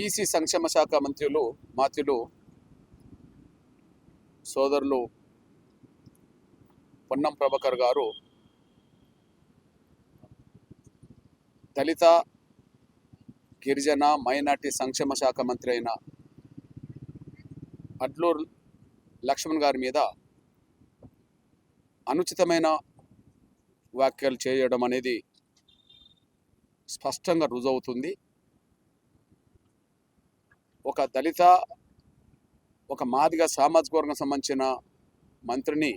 BC సంక్షేమ శాఖ మంత్రులు మాత్రులు సోదరులు పొన్నం ప్రభాకర్ గారు దళిత గిరిజన మైనార్టీ సంక్షేమ శాఖ మంత్రి అయిన అడ్లూరు లక్ష్మణ్ గారి మీద అనుచితమైన వ్యాఖ్యలు చేయడం అనేది స్పష్టంగా రుజువుతుంది ఒక దళిత ఒక మాదిగ సామాజిక వర్గం సంబంధించిన మంత్రిని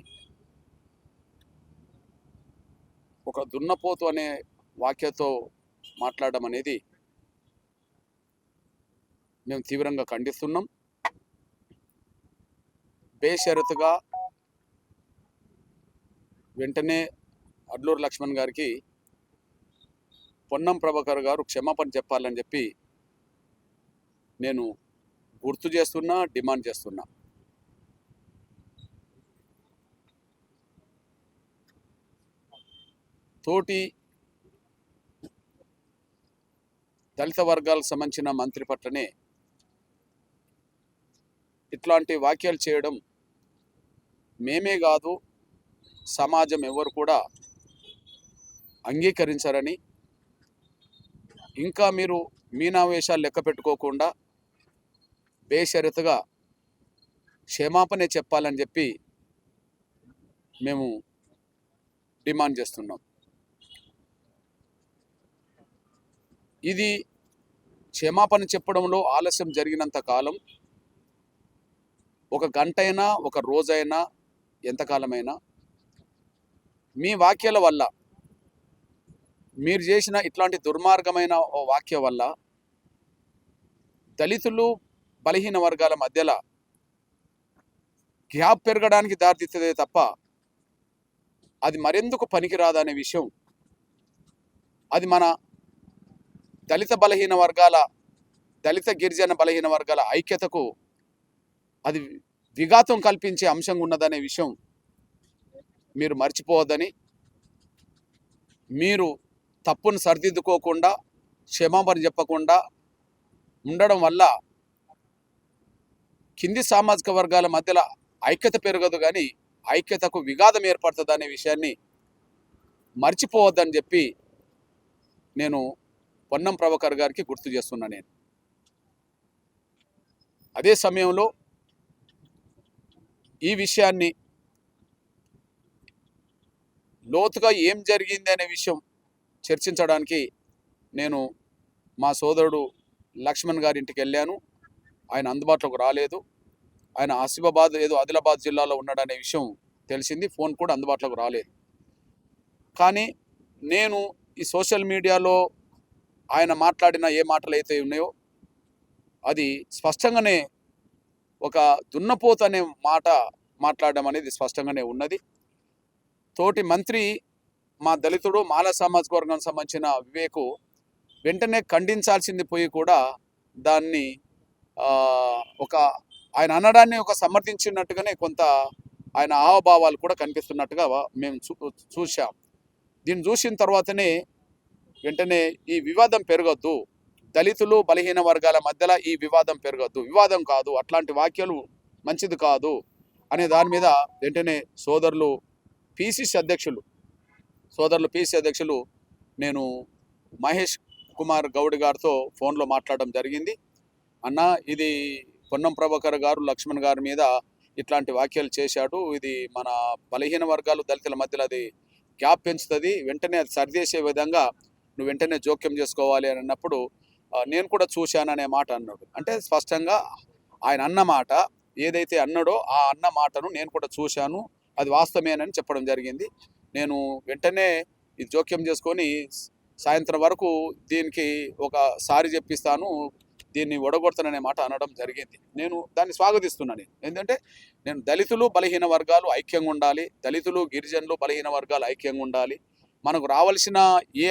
ఒక దున్నపోతు అనే వాక్యతో మాట్లాడడం అనేది మేము తీవ్రంగా ఖండిస్తున్నాం. బేషరతుగా వెంటనే అడ్లూరు లక్ష్మణ్ గారికి పొన్నం ప్రభాకర్ గారు క్షమాపణ చెప్పాలని చెప్పి నేను గుర్తు చేస్తున్నా డిమాండ్ చేస్తున్నా. తోటి దళిత వర్గాలకు సంబంధించిన మంత్రి పట్లనే ఇట్లాంటి వాక్యాలు చేయడం మేమే కాదు సమాజం ఎవరు కూడా అంగీకరించారని. ఇంకా మీరు మీనావేశాలు లెక్క పెట్టుకోకుండా బేషరతుగా క్షమాపణ చెప్పాలని చెప్పి మేము డిమాండ్ చేస్తున్నాం. ఇది క్షమాపణ చెప్పడంలో ఆలస్యం జరిగినంత కాలం ఒక గంట అయినా ఒక రోజైనా ఎంతకాలమైనా మీ వాక్యాల వల్ల మీరు చేసిన ఇట్లాంటి దుర్మార్గమైన ఓ వాక్య వల్ల దళితులు బలహీన వర్గాల మధ్యలో గ్యాప్ పెరగడానికి దారితీస్తుందే తప్ప అది మరెందుకు పనికిరాదనే విషయం. అది మన దళిత బలహీన వర్గాల దళిత గిరిజన బలహీన వర్గాల ఐక్యతకు అది విఘాతం కల్పించే అంశం ఉన్నదనే విషయం మీరు మర్చిపోవద్దని మీరు తప్పును సరిదిద్దుకోకుండా క్షమాపణ చెప్పకుండా ఉండడం వల్ల కింది సామాజిక వర్గాల మధ్యలో ఐక్యత పెరగదు కానీ ఐక్యతకు విఘాతం ఏర్పడుతుంది అనే విషయాన్ని మర్చిపోవద్దని చెప్పి నేను పొన్నం ప్రభాకర్ గారికి గుర్తు చేస్తున్నా నేను. అదే సమయంలో ఈ విషయాన్ని లోతుగా ఏం జరిగింది అనే విషయం చర్చించడానికి నేను మా సోదరుడు లక్ష్మణ్ గారి ఇంటికి వెళ్ళాను. ఆయన అందుబాటులోకి రాలేదు. ఆయన ఆసిఫాబాద్ ఏదో ఆదిలాబాద్ జిల్లాలో ఉన్నాడనే విషయం తెలిసింది. ఫోన్ కూడా అందుబాటులోకి రాలేదు. కానీ నేను ఈ సోషల్ మీడియాలో ఆయన మాట్లాడిన ఏ మాటలు అయితే ఉన్నాయో అది స్పష్టంగానే ఒక దున్నపోతు అనే మాట మాట్లాడడం అనేది స్పష్టంగానే ఉన్నది. తోటి మంత్రి మా దళితుడు మాల సామాజిక వర్గానికి సంబంధించిన వివేకు వెంటనే ఖండించాల్సింది పోయి కూడా దాన్ని ఒక ఆయన అనడాన్ని ఒక సమర్థించినట్టుగానే కొంత ఆయన హావభావాలు కూడా కనిపిస్తున్నట్టుగా మేము చూ చూసాం దీన్ని చూసిన తర్వాతనే వెంటనే ఈ వివాదం పెరగద్దు. దళితులు బలహీన వర్గాల మధ్యలో ఈ వివాదం పెరగద్దు. వివాదం కాదు అట్లాంటి వాక్యాలు మంచిది కాదు అనే దాని మీద వెంటనే సోదరులు పిసిసి అధ్యక్షులు సోదరులు పిసి అధ్యక్షులు నేను మహేష్ కుమార్ గౌడ్ గారితో ఫోన్లో మాట్లాడడం జరిగింది. అన్న ఇది పొన్నం ప్రభాకర్ గారు లక్ష్మణ్ గారి మీద ఇట్లాంటి వ్యాఖ్యలు చేశాడు. ఇది మన బలహీన వర్గాలు దళితుల మధ్యలో అది గ్యాప్ పెంచుతుంది. వెంటనే అది సరిచేసే విధంగా నువ్వు వెంటనే జోక్యం చేసుకోవాలి అని అన్నప్పుడు నేను కూడా చూశాననే మాట అన్నాడు. అంటే స్పష్టంగా ఆయన అన్న మాట ఏదైతే అన్నాడో ఆ అన్న మాటను నేను కూడా చూశాను. అది వాస్తవేనని చెప్పడం జరిగింది. నేను వెంటనే ఇది జోక్యం చేసుకొని సాయంత్రం వరకు దీనికి ఒక సారి చెప్పిస్తాను. దీన్ని ఒడగొడతాననే మాట అనడం జరిగింది. నేను దాన్ని స్వాగతిస్తున్నాను ఏంటంటే ఎందుకంటే నేను దళితులు బలహీన వర్గాలు ఐక్యంగా ఉండాలి దళితులు గిరిజనులు బలహీన వర్గాలు ఐక్యంగా ఉండాలి మనకు రావాల్సిన ఏ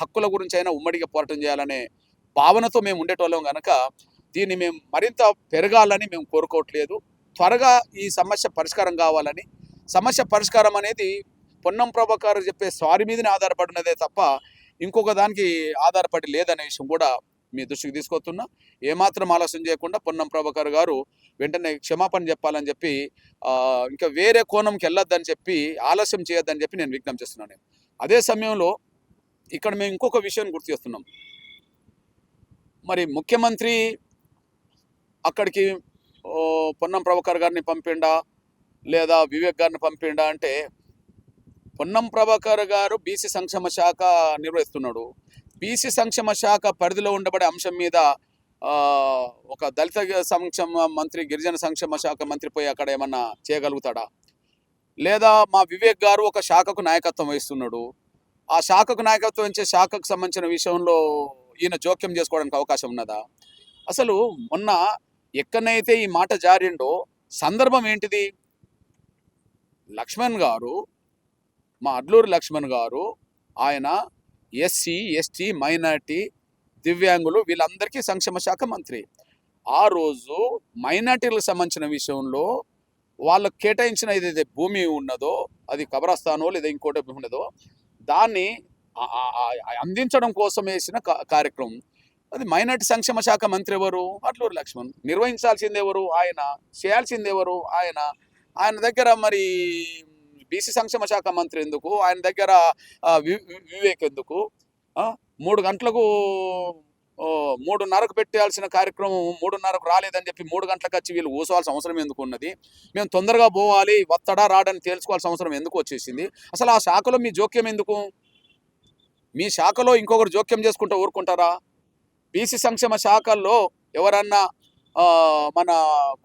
హక్కుల గురించి అయినా ఉమ్మడిగా పోరాటం చేయాలనే భావనతో మేము ఉండేటోళ్ళం కనుక దీన్ని మేము మరింత పెరగాలని మేము కోరుకోవట్లేదు. త్వరగా ఈ సమస్య పరిష్కారం కావాలని సమస్య పరిష్కారం అనేది పొన్నం ప్రభాకర్ చెప్పే స్వారి మీదనే ఆధారపడినదే తప్ప ఇంకొక దానికి ఆధారపడి లేదనే విషయం కూడా మీ దృష్టికి తీసుకొస్తున్నా. ఏమాత్రం ఆలస్యం చేయకుండా పొన్నం ప్రభాకర్ గారు వెంటనే క్షమాపణ చెప్పాలని చెప్పి ఇంకా వేరే కోణంకి వెళ్ళొద్దని చెప్పి ఆలస్యం చేయొద్దని చెప్పి నేను విజ్ఞప్తి చేస్తున్నాను అదే సమయంలో ఇక్కడ మేము ఇంకొక విషయాన్ని గుర్తు చేస్తున్నాం. మరి ముఖ్యమంత్రి అక్కడికి పొన్నం ప్రభాకర్ గారిని పంపిండా? లేదా వివేక్ గారిని పంపిండా? అంటే పొన్నం ప్రభాకర్ గారు బీసీ సంక్షేమ శాఖ నిర్వహిస్తున్నాడు. బీసీ సంక్షేమ శాఖ పరిధిలో ఉండబడే అంశం మీద ఒక దళిత సంక్షేమ మంత్రి గిరిజన సంక్షేమ శాఖ మంత్రి పోయి అక్కడ ఏమన్నా చేయగలుగుతాడా? లేదా మా వివేక్ గారు ఒక శాఖకు నాయకత్వం వహిస్తున్నాడు. ఆ శాఖకు నాయకత్వం ఇచ్చే శాఖకు సంబంధించిన విషయంలో ఈయన జోక్యం చేసుకోవడానికి అవకాశం ఉన్నదా? అసలు మొన్న ఎక్కడనైతే ఈ మాట జారిండో సందర్భం ఏంటిది? లక్ష్మణ్ గారు మా అడ్లూరు లక్ష్మణ్ గారు ఆయన ఎస్సీ ఎస్టీ మైనార్టీ దివ్యాంగులు వీళ్ళందరికీ సంక్షేమ శాఖ మంత్రి. ఆ రోజు మైనార్టీలకు సంబంధించిన విషయంలో వాళ్ళకు కేటాయించిన ఏదైతే భూమి ఉన్నదో అది కబరస్థానో లేదా ఇంకోటి ఉన్నదో దాన్ని అందించడం కోసం వేసిన కార్యక్రమం. అది మైనార్టీ సంక్షేమ శాఖ మంత్రి ఎవరు? అట్లూరు లక్ష్మణ్. నిర్వహించాల్సింది ఎవరు? ఆయన. చేయాల్సింది ఎవరు? ఆయన. ఆయన దగ్గర మరి బీసీ సంక్షేమ శాఖ మంత్రి ఎందుకు? ఆయన దగ్గర వి- వివేక్ ఎందుకు? మూడు గంటలకు మూడున్నరకు పెట్టాల్సిన కార్యక్రమం మూడున్నరకు రాలేదని చెప్పి మూడు గంటలకు వచ్చి వీళ్ళు కూసోవాల్సిన అవసరం ఎందుకు ఉన్నది? మేము తొందరగా పోవాలి వత్తడా రాడని తేల్చుకోవాల్సిన అవసరం ఎందుకు వచ్చేసింది? అసలు ఆ శాఖలో మీ జోక్యం ఎందుకు? మీ శాఖలో ఇంకొకరు జోక్యం చేసుకుంటూ ఊరుకుంటారా? బీసీ సంక్షేమ శాఖల్లో ఎవరన్నా మన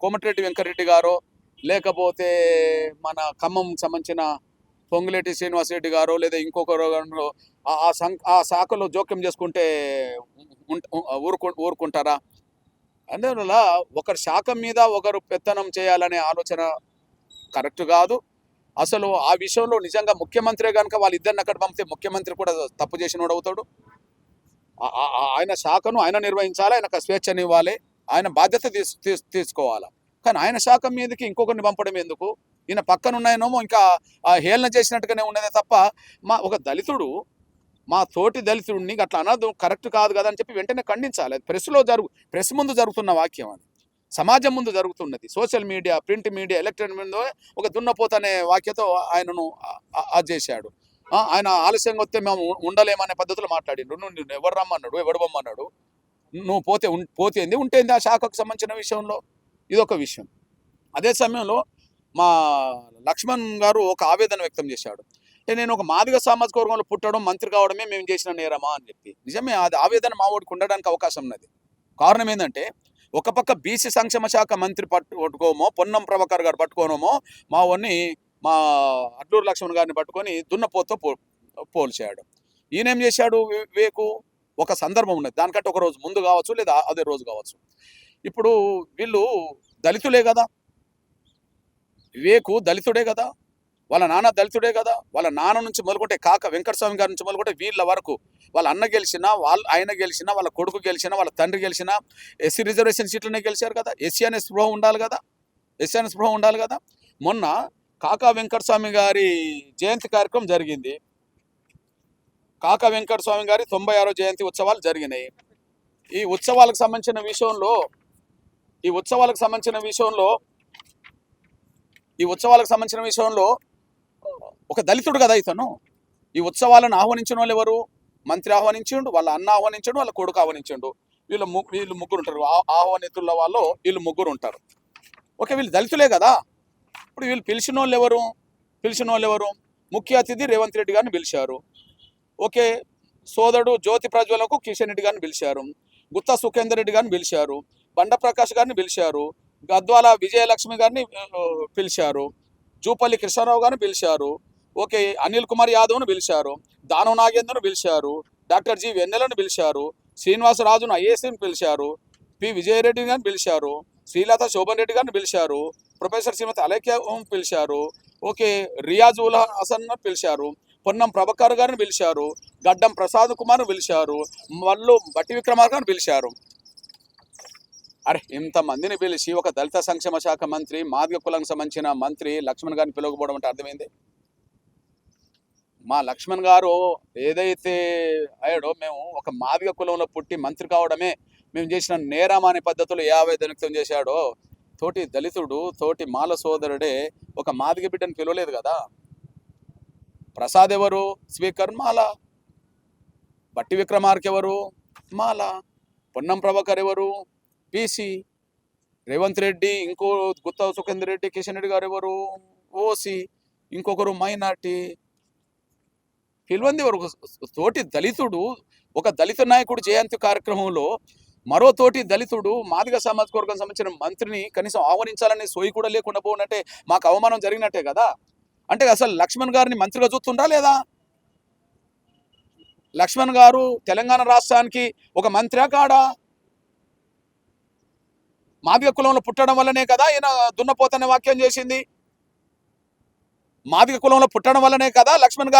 కోమటిరెడ్డి వెంకరెడ్డి గారో లేకపోతే మన ఖమ్మం సంబంధించిన పొంగులేటి శ్రీనివాసరెడ్డి గారో లేదా ఇంకొకరు ఆ- సం ఆ శాఖలో జోక్యం చేసుకుంటే ఊరుకు ఊరుకుంటారా? అందువల్ల ఒకరి శాఖ మీద ఒకరు పెత్తనం చేయాలనే ఆలోచన కరెక్ట్ కాదు. అసలు ఆ విషయంలో నిజంగా ముఖ్యమంత్రి కనుక వాళ్ళిద్దరిని అక్కడ పంపితే ముఖ్యమంత్రి కూడా తప్పు చేసినోడు అవుతాడు. ఆయన శాఖను ఆయన నిర్వహించాలి ఆయనకు స్వేచ్ఛనివ్వాలి ఆయన బాధ్యత తీసు- తీసుకోవాలి. కానీ ఆయన శాఖ మీదకి ఇంకొకరిని పంపడం ఎందుకు? ఈయన పక్కన ఉన్నాయనేమో ఇంకా ఆ హేళన చేసినట్టుగానే ఉన్నదే తప్ప మా ఒక దళితుడు మా తోటి దళితుడిని అట్లా అనదు కరెక్ట్ కాదు కదా అని చెప్పి వెంటనే ఖండించాలి. అది ప్రెస్లో జరుగు ప్రెస్ ముందు జరుగుతున్న వాక్యం అది. సమాజం ముందు జరుగుతున్నది. Social media print media electronic మీద ఒక దున్నపోతనే వాక్యతో ఆయనను అది చేశాడు. ఆయన ఆలస్యంగా వస్తే మేము ఉండలేమనే పద్ధతిలో మాట్లాడిండు. నువ్వు నిన్ను ఎవరు రమ్మన్నాడు? ఎవడు బొమ్మన్నాడు? నువ్వు పోతే పోతేంది? ఉంటేంది ఆ శాఖకు సంబంధించిన విషయంలో? ఇదొక విషయం. అదే సమయంలో మా లక్ష్మణ్ గారు ఒక ఆవేదన వ్యక్తం చేశాడు. అంటే నేను ఒక మాదిగ సామాజిక వర్గంలో పుట్టడం మంత్రి కావడమే మేము చేసిన నేరమా? అని చెప్పి. నిజమే అది ఆవేదన మా వాడికి ఉండడానికి అవకాశం ఉన్నది. కారణం ఏంటంటే ఒక పక్క బీసీ సంక్షేమ శాఖ మంత్రి పట్టు పట్టుకోమో పొన్నం ప్రభాకర్ గారు పట్టుకోనమో మా వాడిని మా అడ్లూరు లక్ష్మణ్ గారిని పట్టుకొని దున్నపోతో పో పోల్చాడు. ఈయనేం చేశాడు వేకు ఒక సందర్భం ఉన్నది. దానికంటే ఒక రోజు ముందు కావచ్చు లేదా అదే రోజు కావచ్చు. ఇప్పుడు వీళ్ళు దళితులే కదా. వివేకు దళితుడే కదా. వాళ్ళ నాన్న దళితుడే కదా. వాళ్ళ నాన్న నుంచి మొదలుకుంటే కాక వెంకటస్వామి గారి నుంచి మొదలుకుంటే వీళ్ళ వరకు వాళ్ళ అన్న గెలిచినా వాళ్ళ ఆయన గెలిచినా వాళ్ళ కొడుకు గెలిచినా వాళ్ళ తండ్రి గెలిచినా ఎస్సీ రిజర్వేషన్ సీట్లనే గెలిచారు కదా. ఎస్సీ అనే స్పృహ ఉండాలి కదా. ఎస్సీ అనే స్పృహ ఉండాలి కదా. మొన్న కాకా వెంకటస్వామి గారి జయంతి కార్యక్రమం జరిగింది. కాకా వెంకటస్వామి గారి తొంభై ఆరో జయంతి ఉత్సవాలు జరిగినాయి. ఈ ఉత్సవాలకు సంబంధించిన విషయంలో ఈ ఉత్సవాలకు సంబంధించిన విషయంలో ఈ ఉత్సవాలకు సంబంధించిన విషయంలో ఒక దళితుడు కదా ఇతను? ఈ ఉత్సవాలను ఆహ్వానించిన వాళ్ళు ఎవరు? మంత్రి ఆహ్వానించిండు వాళ్ళ అన్న ఆహ్వానించండు వాళ్ళ కొడుకు ఆహ్వానించండు. వీళ్ళు ము వీళ్ళు ముగ్గురు ఉంటారు. ఆ- ఆహ్వానితుల వాళ్ళు వీళ్ళు ముగ్గురు ఉంటారు. ఓకే వీళ్ళు దళితులే కదా? ఇప్పుడు వీళ్ళు పిలిచిన వాళ్ళు ఎవరు? పిలిచిన వాళ్ళు ఎవరు? ముఖ్య అతిథి రేవంత్ రెడ్డి గారిని పిలిచారు. ఓకే సోదరుడు జ్యోతి ప్రజ్వలకు కిషన్ రెడ్డి గారిని పిలిచారు. గుత్తా సుఖేందర్ రెడ్డి గారిని పిలిచారు. బండ ప్రకాష్ గారిని పిలిచారు గద్వాల విజయలక్ష్మి గారిని పిలిచారు జూపల్లి కృష్ణారావు గారిని పిలిచారు ఓకే అనిల్ కుమార్ యాదవ్ను పిలిచారు దానవ నాగేంద్రను పిలిచారు డాక్టర్ జి వెన్నెలను పిలిచారు శ్రీనివాసరాజును ఐఏఎస్ని పిలిచారు పి విజయరెడ్డి గారిని పిలిచారు శ్రీలత శోభన్ రెడ్డి గారిని పిలిచారు ప్రొఫెసర్ శ్రీమతి అలేఖ్య పిలిచారు ఓకే రియాజ్ ఉల్ హసన్ పిలిచారు పొన్నం ప్రభాకర్ గారిని పిలిచారు గడ్డం ప్రసాద్ కుమార్ను పిలిచారు మళ్ళు బట్టి విక్రమార్ గారిని పిలిచారు. అరే ఇంతమందిని పిలిచి ఒక దళిత సంక్షేమ శాఖ మంత్రి మాదిగ కులంకి సంబంధించిన మంత్రి లక్ష్మణ్ గారిని పిలవకపోవడం అంటే అర్థమైంది? మా లక్ష్మణ్ గారు ఏదైతే అయ్యాడో మేము ఒక మాదిగ కులంలో పుట్టి మంత్రి కావడమే మేము చేసిన నేరం అనే పద్ధతిలో ఏ వ్యక్తం చేశాడో తోటి దళితుడు తోటి మాల సోదరుడే ఒక మాదిగ బిడ్డను పిలవలేదు కదా? ప్రసాద్ ఎవరు? స్పీకర్ మాల. బట్టి విక్రమార్క ఎవరు మాల. పొన్నం ప్రభాకర్ ఎవరు? బీసీ రేవంత్ రెడ్డి ఇంకో గుత్తా సుఖేందర్ రెడ్డి కిషన్ రెడ్డి గారు ఎవరు? ఓసి ఇంకొకరు మైనార్టీ. పిలువంది ఎవరు తోటి దళితుడు ఒక దళిత నాయకుడు జయంతి కార్యక్రమంలో మరో తోటి దళితుడు మాదిగ సామాజిక వర్గం సంబంధించిన మంత్రిని కనీసం ఆహ్వానించాలనే సోయి కూడా లేకుండా పోనట్టే మాకు అవమానం జరిగినట్టే కదా? అంటే అసలు లక్ష్మణ్ గారిని మంత్రిగా చూస్తుండా లేదా? లక్ష్మణ్ గారు తెలంగాణ రాష్ట్రానికి ఒక మంత్రి కాడా? మాదిగ కులంలో పుట్టడం వల్లనే కదా ఈయన దున్నపోతనే వాక్యం చేసింది. మాదిగ కులంలో పుట్టడం వల్లనే కదా లక్ష్మణ్ గారు